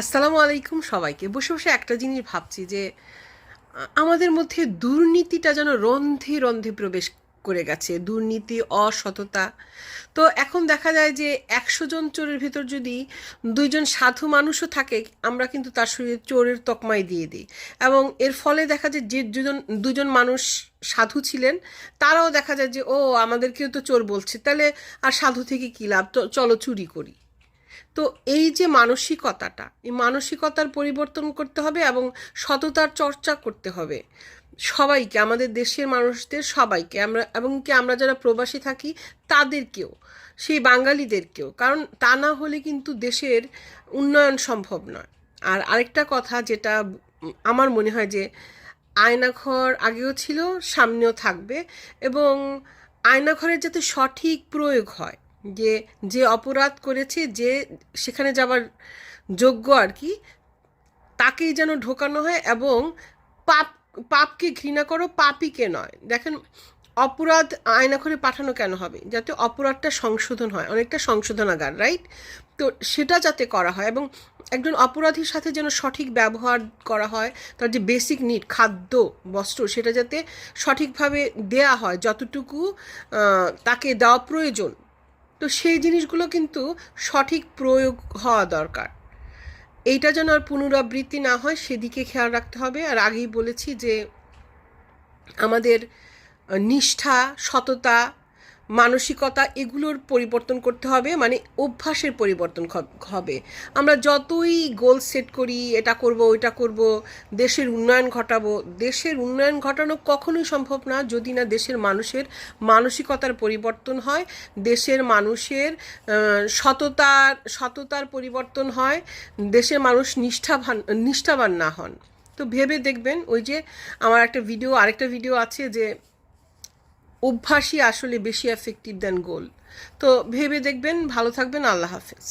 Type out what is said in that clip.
আসসালামু আলাইকুম সবাইকে। বসে বসে একটা জিনিস ভাবছি যে, আমাদের মধ্যে দুর্নীতিটা যেন রন্ধে রন্ধে প্রবেশ করে গেছে, দুর্নীতি, অসততা। তো এখন দেখা যায় যে একশো জন চোরের ভেতর যদি দুইজন সাধু মানুষও থাকে, আমরা কিন্তু তার শরীরে চোরের তকমাই দিয়ে দিই। এবং এর ফলে দেখা যায় যে দুজন দুজন মানুষ সাধু ছিলেন, তারাও দেখা যায় যে, ও, আমাদেরকেও তো চোর বলছে, তাহলে আর সাধু থেকে কী লাভ? চলো চুরি করি। তো এই যে মানসিকতাটা, এই মানসিকতার পরিবর্তন করতে হবে এবং সততার চর্চা করতে হবে। সবাইকে, আমাদের দেশের মানুষদের সবাইকে, আমরা এবং কি আমরা যারা প্রবাসী থাকি, তাদেরকেও, সেই বাঙালিদেরকেও। কারণ তা না হলে কিন্তু দেশের উন্নয়ন সম্ভব নয়। আর আরেকটা কথা যেটা আমার মনে হয় যে, আয়নাঘর আগেও ছিল, সামনেও থাকবে এবং আয়নাঘরের যাতে সঠিক প্রয়োগ হয় যে যে অপরাধ করেছে, যে সেখানে যাওয়ার যোগ্য আর কি, তাকেই যেন ঢোকানো হয় এবং পাপ, পাপকে ঘৃণা করো, পাপিকে নয়। দেখেন, অপরাধ আয়না করে পাঠানো কেন হবে? যাতে অপরাধটা সংশোধন হয়, অনেকটা সংশোধনাগার রাইট তো সেটা যাতে করা হয় এবং একজন অপরাধীর সাথে যেন সঠিক ব্যবহার করা হয়, তার যে বেসিক নিড খাদ্য, বস্ত্র, সেটা যাতে সঠিকভাবে দেয়া হয়, যতটুকু তাকে দেওয়া প্রয়োজন তো সেই জিনিসগুলো কিন্তু সঠিক প্রয়োগ হওয়া দরকার। এইটা যেন আর পুনরাবৃত্তি না হয়, সেদিকে খেয়াল রাখতে হবে। আর আগেই বলেছি যে আমাদের নিষ্ঠা, সততা মানসিকতা এগুলোর পরিবর্তন করতে হবে মানে অভ্যাসের পরিবর্তন হবে। আমরা যতই গোল সেট করি, এটা করব, ওইটা করব, দেশের উন্নয়ন ঘটাবো, দেশের উন্নয়ন ঘটানো কখনোই সম্ভব না যদি না দেশের মানুষের মানসিকতার পরিবর্তন হয়, দেশের মানুষের সততার সততার পরিবর্তন হয়, দেশের মানুষ নিষ্ঠাবান নিষ্ঠাবান না হন। তো ভেবে দেখবেন ওই যে আমার একটা ভিডিও আরেকটা ভিডিও আছে যে অভ্যাসই আসলে বেশি এফেক্টিভ দেন গোল তো ভেবে দেখবেন ভালো থাকবেন আল্লাহ হাফেজ।